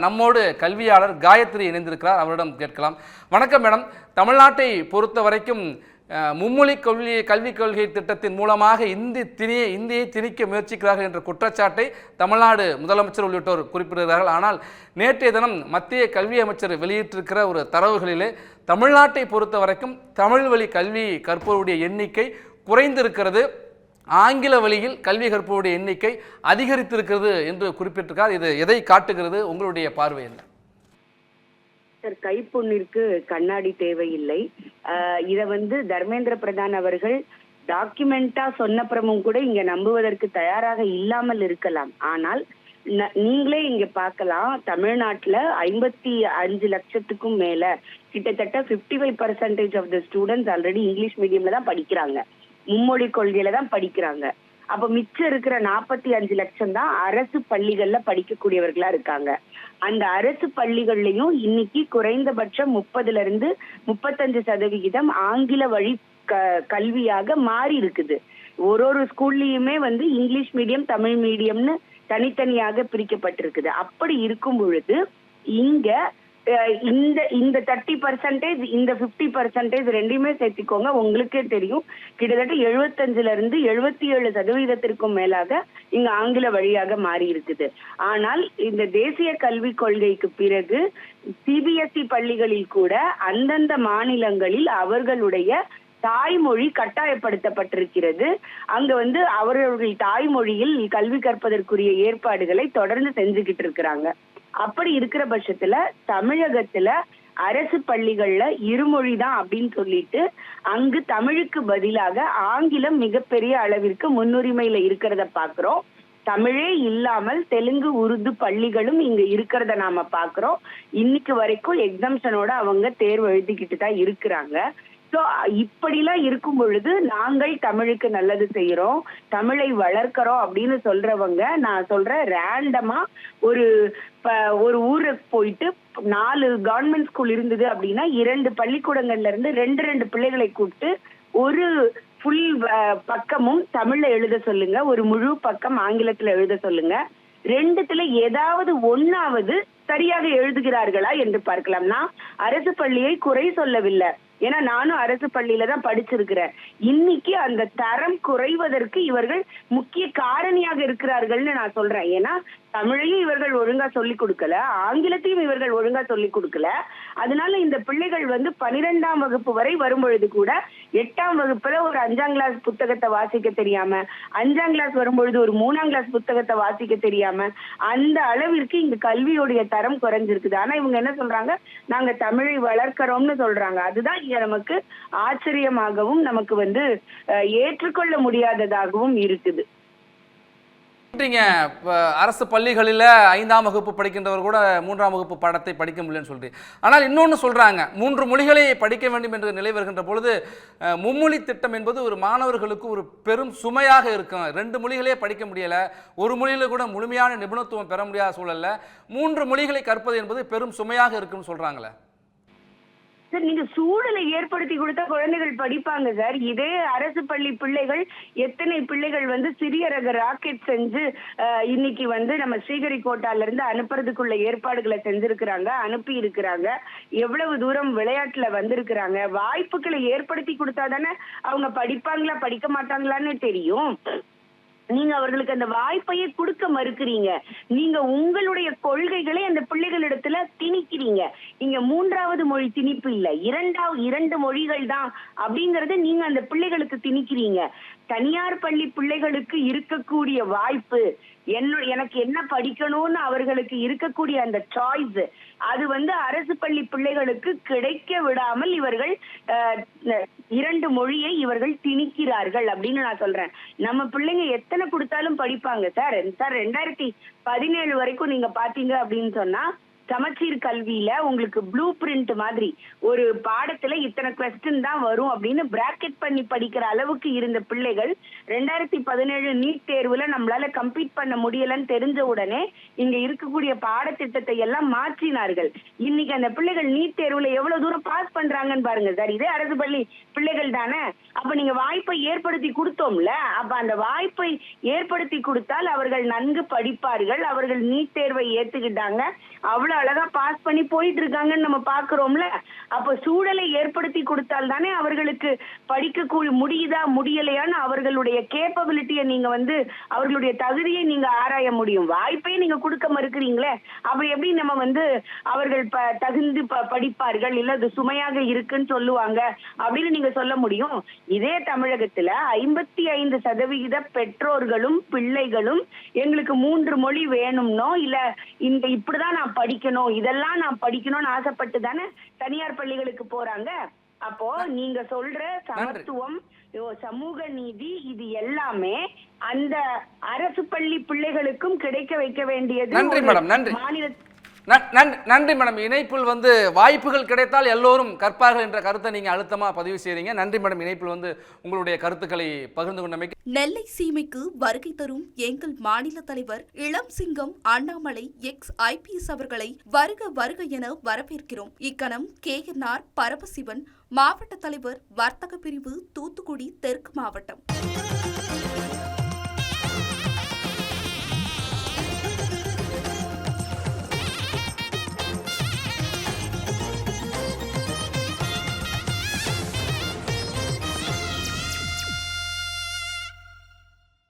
நம்மோடு கல்வியாளர் காயத்ரி இணைந்திருக்கிறார். அவரிடம் கேட்கலாம். வணக்கம் மேடம். தமிழ்நாட்டை பொறுத்த வரைக்கும் மும்மொழி கல்வி கல்விக் கொள்கை திட்டத்தின் மூலமாக இந்தி திணியை இந்தியை திணிக்க முயற்சிக்கிறார்கள் என்ற குற்றச்சாட்டை தமிழ்நாடு முதலமைச்சர் உள்ளிட்டோர் குறிப்பிடுகிறார்கள். ஆனால் நேற்றைய தினம் மத்திய கல்வி அமைச்சர் வெளியிட்டிருக்கிற ஒரு தரவுகளிலே தமிழ்நாட்டை பொறுத்த வரைக்கும் தமிழ் வழி கல்வி கற்பவருடைய எண்ணிக்கை குறைந்திருக்கிறது. ஆங்கில வழியில் கல்வி கற்போருடைய எண்ணிக்கை அதிகரித்திருக்கிறது என்று குறிப்பிட்டிருக்கார். இது எதை காட்டுகிறது? உங்களுடைய பார்வை என்ன? சார் கைப்பொண்ணிற்கு கண்ணாடி தேவையில்லை. இதை வந்து தர்மேந்திர பிரதான் அவர்கள் டாக்குமெண்டா சொன்னப்புறமும் கூட இங்க நம்புவதற்கு தயாராக இல்லாமல் இருக்கலாம். ஆனால் ந- நீங்களே இங்க பார்க்கலாம். தமிழ்நாட்டுல ஐம்பத்தி அஞ்சு லட்சத்துக்கும் மேல கிட்டத்தட்ட 55% five percentage of the students already English மீடியம்ல தான் படிக்கிறாங்க. மும்மொழி கொள்கையில தான் படிக்கிறாங்க. அப்ப மிச்சம் இருக்கிற நாற்பத்தி அஞ்சு லட்சம் தான் அரசு பள்ளிகள்ல படிக்கக்கூடியவர்களா இருக்காங்க. அந்த அரசு பள்ளிகள்லயும் இன்னைக்கு குறைந்தபட்சம் முப்பதுல இருந்து முப்பத்தஞ்சு சதவிகிதம் ஆங்கில வழி க- கல்வியாக மாறி இருக்குது. ஒரு ஒரு ஸ்கூல்லயுமே வந்து இங்கிலீஷ் மீடியம் தமிழ் மீடியம்னு தனித்தனியாக பிரிக்கப்பட்டிருக்குது. அப்படி இருக்கும் பொழுது இங்க இந்த இந்த தேர்ட்டி பர்சன்டேஜ் இந்த பிப்டி பர்சன்டேஜ் ரெண்டையுமே சேர்த்திக்கோங்க. உங்களுக்கே தெரியும். கிட்டத்தட்ட எழுபத்தஞ்சுல இருந்து எழுபத்தி ஏழு சதவீதத்திற்கும் மேலாக இங்க ஆங்கில வழியாக மாறி இருக்குது. ஆனால் இந்த தேசிய கல்விக் கொள்கைக்கு பிறகு சிபிஎஸ்இ பள்ளிகளில் கூட அந்தந்த மாநிலங்களில் அவர்களுடைய தாய்மொழி கட்டாயப்படுத்தப்பட்டிருக்கிறது. அங்க வந்து அவர்களுடைய தாய்மொழியில் கல்வி கற்பதற்குரிய ஏற்பாடுகளை தொடர்ந்து செஞ்சுக்கிட்டு இருக்கிறாங்க. அப்படி இருக்கிற பட்சத்துல தமிழகத்துல அரசு பள்ளிகள்ல இருமொழி தான் அப்படின்னு சொல்லிட்டு அங்கு தமிழுக்கு பதிலாக ஆங்கிலம் மிகப்பெரிய அளவிற்கு முன்னுரிமையில இருக்கிறத பாக்குறோம். தமிழே இல்லாமல் தெலுங்கு உருது பள்ளிகளும் இங்க இருக்கிறத நாம பாக்குறோம். இன்னைக்கு வரைக்கும் எக்ஸாம்ஷனோட அவங்க தேர்வு எழுதிக்கிட்டு தான் இருக்கிறாங்க. ஸோ இப்படிலாம் இருக்கும் பொழுது நாங்கள் தமிழுக்கு நல்லது செய்கிறோம் தமிழை வளர்க்கிறோம் அப்படின்னு சொல்றவங்க நான் சொல்றேன் ரேண்டமா ஒரு ப- ஒரு ஊருக்கு போயிட்டு நாலு கவர்மெண்ட் ஸ்கூல் இருந்தது அப்படின்னா இரண்டு பள்ளிக்கூடங்கள்ல இருந்து ரெண்டு ரெண்டு பிள்ளைகளை கூப்பிட்டு ஒரு ஃபுல் பக்கமும் தமிழ்ல எழுத சொல்லுங்க ஒரு முழு பக்கம் ஆங்கிலத்துல எழுத சொல்லுங்க. ரெண்டுத்துல ஏதாவது ஒன்னாவது சரியாக எழுதுகிறார்களா என்று பார்க்கலாம். நான் அரசு பள்ளியை குறை சொல்லவில்லை. ஏன்னா நானும் அரசு பள்ளியில தான் படிச்சிருக்கிறேன். இன்னைக்கு அந்த தரம் குறைவதற்கு இவர்கள் முக்கிய காரணியாக இருக்கிறார்கள்னு நான் சொல்றேன். ஏன்னா தமிழையும் இவர்கள் ஒழுங்கா சொல்லிக் கொடுக்கல ஆங்கிலத்தையும் இவர்கள் ஒழுங்கா சொல்லி கொடுக்கல. அதனால இந்த பிள்ளைகள் வந்து பனிரெண்டாம் வகுப்பு வரை வரும்பொழுது கூட எட்டாம் வகுப்புல ஒரு அஞ்சாம் கிளாஸ் புத்தகத்தை வாசிக்க தெரியாம அஞ்சாம் கிளாஸ் வரும்பொழுது ஒரு மூணாம் கிளாஸ் புத்தகத்தை வாசிக்க தெரியாம அந்த அளவிற்கு இங்க கல்வியுடைய தரம் குறைஞ்சிருக்குது. ஆனா இவங்க என்ன சொல்றாங்க? நாங்க தமிழை வளர்க்கிறோம்னு சொல்றாங்க. அதுதான் இங்க நமக்கு ஆச்சரியமாகவும் நமக்கு வந்து ஏற்றுக்கொள்ள முடியாததாகவும் இருக்குது. இப்போ அரசு பள்ளிகளில் ஐந்தாம் வகுப்பு படிக்கின்றவர் கூட மூன்றாம் வகுப்பு பாடத்தை படிக்க முடியலன்னு சொல்றீங்க ஆனால் இன்னொன்று சொல்றாங்க. மூன்று மொழிகளை படிக்க வேண்டும் என்று நிலை வருகின்ற பொழுது மும்மொழி திட்டம் என்பது ஒரு மாணவர்களுக்கு ஒரு பெரும் சுமையாக இருக்கும். ரெண்டு மொழிகளே படிக்க முடியல. ஒரு மொழியில கூட முழுமையான நிபுணத்துவம் பெற முடியாத சூழல்ல மூன்று மொழிகளை கற்பது என்பது பெரும் சுமையாக இருக்குன்னு சொல்றாங்களே. சார் நீங்க சூழலை ஏற்படுத்தி கொடுத்தா குழந்தைகள் படிப்பாங்க சார். இதே அரசு பள்ளி பிள்ளைகள் எத்தனை பிள்ளைகள் வந்து சிறிய ரக ராக்கெட் செஞ்சு இன்னைக்கு வந்து நம்ம ஸ்ரீஹரிகோட்டால இருந்து அனுப்புறதுக்குள்ள ஏற்பாடுகளை செஞ்சிருக்கிறாங்க அனுப்பி இருக்கிறாங்க. எவ்வளவு தூரம் விளையாட்டுல வந்திருக்கிறாங்க. வாய்ப்புகளை ஏற்படுத்தி கொடுத்தாதானே அவங்க படிப்பாங்களா படிக்க மாட்டாங்களான்னு தெரியும். நீங்க அவர்களுக்கு அந்த வாய்ப்பையே கொடுக்க மறுக்கிறீங்க. நீங்க உங்களுடைய கொள்கைகளை அந்த பிள்ளைகளிடத்துல திணிக்கிறீங்க. இங்க மூன்றாவது மொழி திணிப்பு இல்ல. இரண்டாவது இரண்டு மொழிகள் தான் அப்படிங்கறத நீங்க அந்த பிள்ளைகளுக்கு திணிக்கிறீங்க. தனியார் பள்ளி பிள்ளைகளுக்கு இருக்கக்கூடிய வாய்ப்பு என்ன எனக்கு என்ன படிக்கணும்னு அவர்களுக்கு இருக்கக்கூடிய அந்த சாய்ஸ் அது வந்து அரசு பள்ளி பிள்ளைகளுக்கு கிடைக்க விடாமல் இவர்கள் இரண்டு மொழியை இவர்கள் திணிக்கிறார்கள் அப்படின்னு நான் சொல்றேன். நம்ம பிள்ளைங்க எத்தனை கொடுத்தாலும் படிப்பாங்க. சார் சார் ரெண்டாயிரத்தி பதினேழு வரைக்கும் நீங்க பாத்தீங்க அப்படின்னு சொன்னா சமச்சீர் கல்வியில உங்களுக்கு ப்ளூ பிரிண்ட் மாதிரி ஒரு பாடத்துல இத்தனை கொஸ்டின் தான் வரும் அப்படின்னு பிராக்கெட் பண்ணி படிக்கிற அளவுக்கு இருந்த பிள்ளைகள் ரெண்டாயிரத்தி பதினேழு நீட் தேர்வுல நம்மளால கம்ப்ளீட் பண்ண முடியலன்னு தெரிஞ்ச உடனே இங்க இருக்கக்கூடிய பாடத்திட்டத்தை எல்லாம் மாற்றினார்கள். இன்னைக்கு அந்த பிள்ளைகள் நீட் தேர்வுல எவ்வளவு தூரம் பாஸ் பண்றாங்கன்னு பாருங்க சார். இதே அரசு பள்ளி பிள்ளைகள் தானே? அப்ப நீங்க வாய்ப்பை ஏற்படுத்தி கொடுத்தோம்ல? அப்ப அந்த வாய்ப்பை ஏற்படுத்தி கொடுத்தால் அவர்கள் நன்கு படிப்பார்கள். அவர்கள் நீட் தேர்வை ஏத்துக்கிட்டாங்க. அவ்வளவு அழகா பாஸ் பண்ணி போயிட்டு இருக்காங்கன்னு நம்ம பாக்குறோம்ல அப்ப சூழலை ஏற்படுத்தி கொடுத்தால் தானே அவர்களுக்கு படிக்க முடியுதா முடியலையான்னு அவர்களுடைய கேப்பபிலிட்டியை நீங்க வந்து அவர்களுடைய தகுதியை நீங்க ஆராய முடியும். வாய்ப்பே நீங்க கொடுக்க மறுக்கிறீங்களே அப்ப எப்படி நம்ம வந்து அவர்கள் ப தகுந்து ப- படிப்பார்கள்? இல்ல அது சுமையாக இருக்குன்னு சொல்லுவாங்க அப்படின்னு நீங்க சொல்ல முடியும். இதே தமிழகத்துல ஐம்பத்தி ஐந்து சதவிகித பெற்றோர்களும் பிள்ளைகளும் எங்களுக்கு மூன்று மொழி வேணும்னோ இல்ல இந்த இப்படிதான் நான் படிக்கணும் இதெல்லாம் நான் படிக்கணும்னு ஆசைப்பட்டு தானே தனியார் பள்ளிகளுக்கு போறாங்க? அப்போ நீங்க சொல்ற சமத்துவம் சமூக நீதி இது எல்லாமே அந்த அரசு பள்ளி பிள்ளைகளுக்கும் கிடைக்க வைக்க வேண்டியது நன்றி மேடம், நன்றி. மாநில நன்றி மேடம். இணைப்பில் வந்து வாய்ப்புகள் கிடைத்தால் எல்லோரும் கற்பார்கள் என்ற கருத்தை நீங்க அழுத்தமா பதிவு செய்றீங்க. நன்றி மேடம். இணைப்பில் வந்து உங்களுடைய கருத்துக்களை பகிர்ந்து கொண்டமைக்கு நெல்லை சீமைக்கு வருகை தரும் எங்கள் மாநில தலைவர் இளம் சிங்கம் அண்ணாமலை எக்ஸ் ஐபிஎஸ் அவர்களை வருக வருக என வரவேற்கிறோம். இக்கணம் கேஎன்ஆர் பரமசிவன் மாவட்ட தலைவர் வர்த்தக பிரிவு தூத்துக்குடி தெற்கு மாவட்டம்.